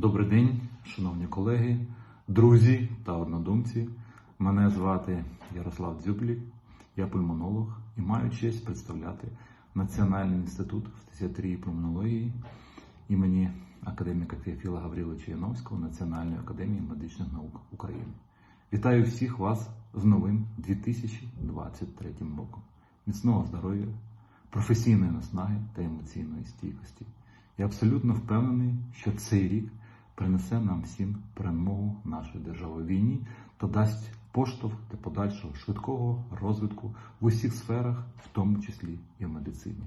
Добрий день, шановні колеги, друзі та однодумці. Мене звати Ярослав Дзюблік, я пульмонолог і маю честь представляти Національний інститут фтизіатрії і пульмонології імені академіка Феофіла Гавриловича Яновського Національної академії медичних наук України. Вітаю всіх вас з новим 2023 роком. Міцного здоров'я, професійної наснаги та емоційної стійкості. Я абсолютно впевнений, що цей рік принесе нам всім перемогу нашої держави війні та дасть поштовх для подальшого швидкого розвитку в усіх сферах, в тому числі і в медицині.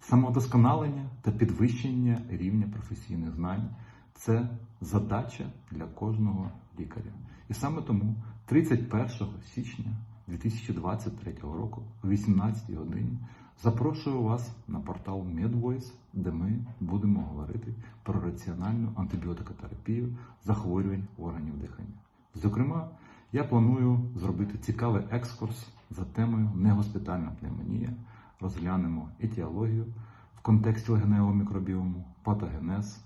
Самодосконалення та підвищення рівня професійних знань це задача для кожного лікаря. І саме тому 31 січня 2023 року о 18 годині запрошую вас на портал MedVoice, де ми будемо говорити про раціональну антибіотикотерапію захворювань органів дихання. Зокрема, я планую зробити цікавий екскурс за темою негоспітальна пневмонія. Розглянемо етіологію в контексті легеневого мікробіому, патогенез,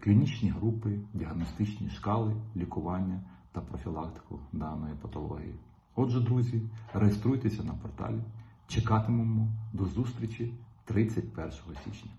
клінічні групи, діагностичні шкали, лікування та профілактику даної патології. Отже, друзі, реєструйтеся на порталі. Чекатимемо до зустрічі 31 січня.